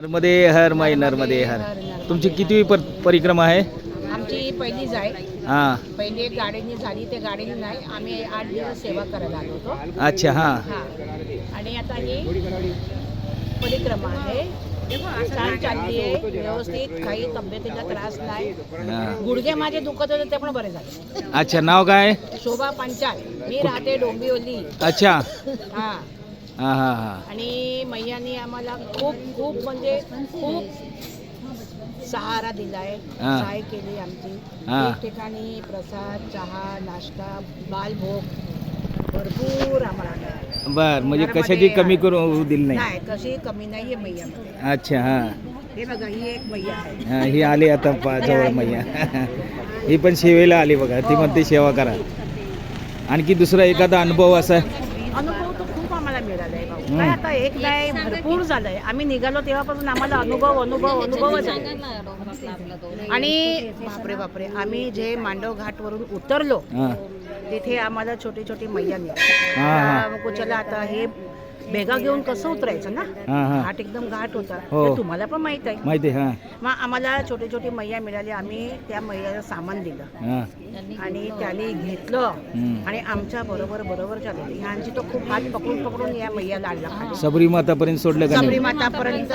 नर्मदे हर माई नर्मदे हर. तुमची किती पर परिक्रमा आहे? आमची पहिलीच आहे हां. पहिली एक गाडीनी झाली ते गाडीनी नाही. आम्ही आठ दिवस सेवा करायला आलो होतो. अच्छा हां. हा. आणि आता ही परिक्रमा आहे. छान चालली आहे. व्यवस्थित. काही तब्येतीला त्रास नाही. हां. गुडघे माझे दुखत होते ते पण बरे झाले. अच्छा नाव काय? शोभा पंचाल. मी राहते डोंबिवली. अच्छा. हा. हां हां हां. आणि मैयानी आम्हाला खूप खूप म्हणजे खूप सहारा दिलाय हा. सहाय केली आमची. हा. ठिकाणी प्रसाद चहा नाश्ता बालभोग भरपूर आम्हाला मिळाला. बर म्हणजे कशाची कमी. करू दिली नाही? नाही कशी कमी नाहीये मैयामध्ये. अच्छा हां. हे बघा ही एक मैया आहे. हां ही आली आता पा जवळ मैया. ही पण सेवेला आली बघा ती म्हणते सेवा करा. आणखी दुसरा एखादा अनुभव असा? अनुभव खूप आम्हाला मिळाला आहे भाऊ. काय आता एक नाही भरपूर झालंय. आम्ही निघालो तेव्हापासून आम्हाला अनुभव अनुभव अनुभवच आहे. आणि बापरे बापरे आम्ही जे मांडव घाटवरून उतरलो तिथे आम्हाला छोटी छोटी मैया हा, निघाली मग चला आता हे भेगा घेऊन कसं उतरायचं ना? हां हां. घाट एकदम घाट होता. हो. ते तुम्हाला पण माहीत आहे. माहिती आहे हां. मग आम्हाला छोटी छोटी मैया मिळाली. आम्ही त्या मैयाला सामान दिलं. हां. आणि त्याने घेतलं. हम्म. आणि आमच्या बरोबर बरोबर चालवली ह्यांची तो खूप हात पकडून पकडून या मैयाला आणला. खाली सबरी मातापर्यंत सोडलं का सबरी नाही मातापर्यंत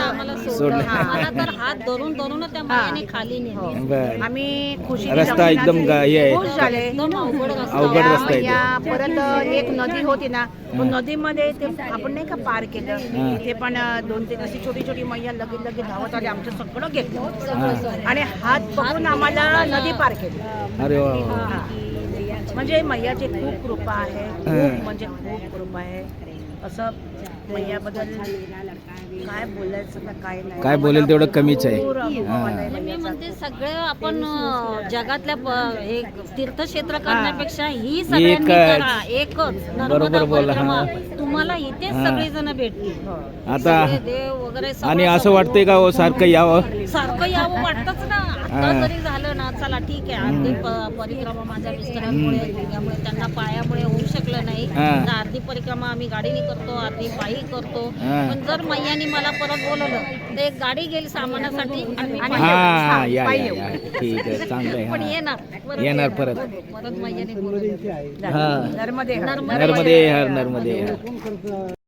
सोडलं. हा. तर हात धरून धरून त्या हा. मायाने खाली नेली. बर. आम्ही खुशी रस्ता एकदम गा- हे आहे. खुश झाले. एकदम अवघड रस्ता अवघड त्या रस्ता आहे ते. मैया परत एक नदी होती ना. तो हा. नदीमध्ये ते आपण नाही का पार केलं. तिथे पण दोन तीन अशी छोटी छोटी मैया लगेच लगेच धावत आली आमचं सगळं घेतलं. आणि हात पकडून आम्हाला नदी पार केली. अरे वा वा. हा. म्हणजे मैयाची खूप कृपा आहे. खूप म्हणजे खूप कृपा आहे. असं मैयाबद्दल काय बोलायचं ना काय नाही काय बोलेल तेवढं कमीच आहे. भरपूर अनुभव हा. आलाय मी. म्हणते सगळे आपण अं, जगातल्या प- हे तीर्थक्षेत्र करण्यापेक्षा ही सगळ्यांनी एकच. करा एकच बरोबर नर्मदा बोलला, परिक्रमा. हा. तुम्हाला इथेच हा. सगळे जण भेटतील हो. आता सगळे देव वगैरे सगळं- आणि असं. वाटतंय का हो सारखं यावं सारखं यावं वाटतच ना हा. आता जरी झालं ना चला ठीक आहे अर्धी प- परिक्रमा माझ्या मिस्टरांमुळे त्यामुळे त्यांना पायामुळे होऊ शकलं नाही हा. तर अर्धी परिक्रमा आम्ही गाडीने करतो अर्धी पायी करतो. पण जर मैयानी मला परत बोलवलं तर एक गाडी घेईल सामानासाठी आणि आणि हा या पायी या येऊ. या. ठीक आहे चांगलं आहे पण हां. येणार परत येणार. परत. परत मैयाने बोलवलं हा. नर्मदे हर. नर्मदे नर्मदे हर नर्मदे हर